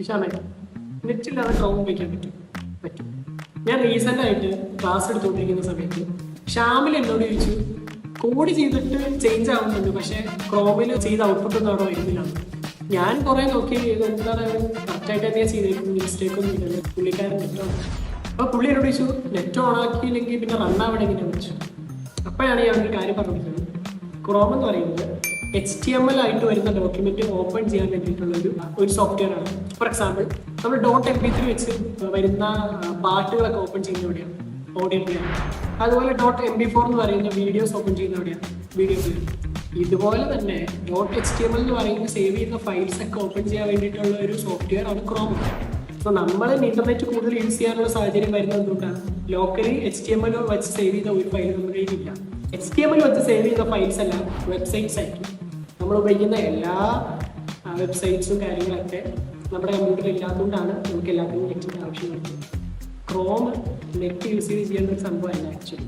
ഇഷാമേ നെറ്റില്ലാതെ count ഉപയോഗിക്കാൻ പറ്റും. പറ്റും. ഞാൻ റീസെന്റ് ആയിട്ട് ക്ലാസ് എടുത്തുകൊണ്ടിരിക്കുന്ന സമയത്ത് ഷാമിൽ എന്നോട് ചോദിച്ചു കോഡ് ചെയ്തിട്ട് ചേഞ്ച് ആവുന്നുണ്ട് പക്ഷെ ക്രോമിൽ ചെയ്ത ഔട്ട്പുട്ട് ഒന്നും അവിടെ വരുന്നില്ല. ഞാൻ കുറെ നോക്കി എന്താണ്? കറക്റ്റായിട്ട് തന്നെ ചെയ്തിരിക്കുന്നത് മിസ്റ്റേക്ക് ഒന്നും ഇല്ല പുള്ളിക്കാരൻ നെറ്റ് ഓൺ അപ്പൊ പുള്ളി എന്നോട് ചോദിച്ചു നെറ്റ് ഓൺ ആക്കിയില്ലെങ്കിൽ പിന്നെ റൺ ആവണമെങ്കിൽ വെച്ചു അപ്പോഴാണ് ഞാൻ ഒരു കാര്യം പറഞ്ഞിരിക്കുന്നത്. ക്രോം എന്ന് പറയുന്നത് എച്ച് ടി എം എൽ ആയിട്ട് വരുന്ന ഡോക്യുമെന്റ് ഓപ്പൺ ചെയ്യാൻ വേണ്ടിയിട്ടുള്ള ഒരു ഒരു സോഫ്റ്റ്വെയർ ആണ്. ഫോർ എക്സാമ്പിൾ നമ്മൾ ഡോട്ട് എം പി ത്രീ വെച്ച് വരുന്ന പാട്ടുകളൊക്കെ ഓപ്പൺ ചെയ്യുന്ന എവിടെയാണ് ഓഡിയോ പ്ലെയർ അതുപോലെ ഡോട്ട് എം ബി ഫോർ എന്ന് പറയുന്ന വീഡിയോസ് ഓപ്പൺ ചെയ്യുന്ന എവിടെയാണ് വീഡിയോ പ്ലെയർ ഇതുപോലെ തന്നെ dot H T M L എന്ന് പറയുന്ന സേവ് ചെയ്യുന്ന ഫയൽസ് ഒക്കെ ഓപ്പൺ ചെയ്യാൻ വേണ്ടിയിട്ടുള്ള ഒരു സോഫ്റ്റ്വെയർ ആണ് ക്രോം സോ നമ്മൾ ഇന്റർനെറ്റ് കൂടുതൽ യൂസ് ചെയ്യാനുള്ള സാഹചര്യം വരുന്നത് എന്തുകൊണ്ടാണ് locally H T M L വെച്ച് സേവ് ചെയ്ത ഒരു ഫയൽ നമ്മുടെ കയ്യിലില്ല. എച്ച് ടി എം എൽ വെച്ച് സേവ് ചെയ്യുന്ന ഫയൽസ് എല്ലാം വെബ്സൈറ്റ്സ് ആയിരിക്കും നമ്മൾ ഉപയോഗിക്കുന്ന എല്ലാ വെബ്സൈറ്റ്സും കാര്യങ്ങളൊക്കെ നമ്മുടെ കമ്പ്യൂട്ടറിൽ ഇല്ലാത്തതുകൊണ്ടാണ് നമുക്ക് എല്ലാത്തിനും നെറ്റിന്റെ ആവശ്യം വരുന്നത് ക്രോം നെറ്റ് യൂസ് ചെയ്ത് ചെയ്യേണ്ട ഒരു സംഭവമല്ല ആക്ച്വലി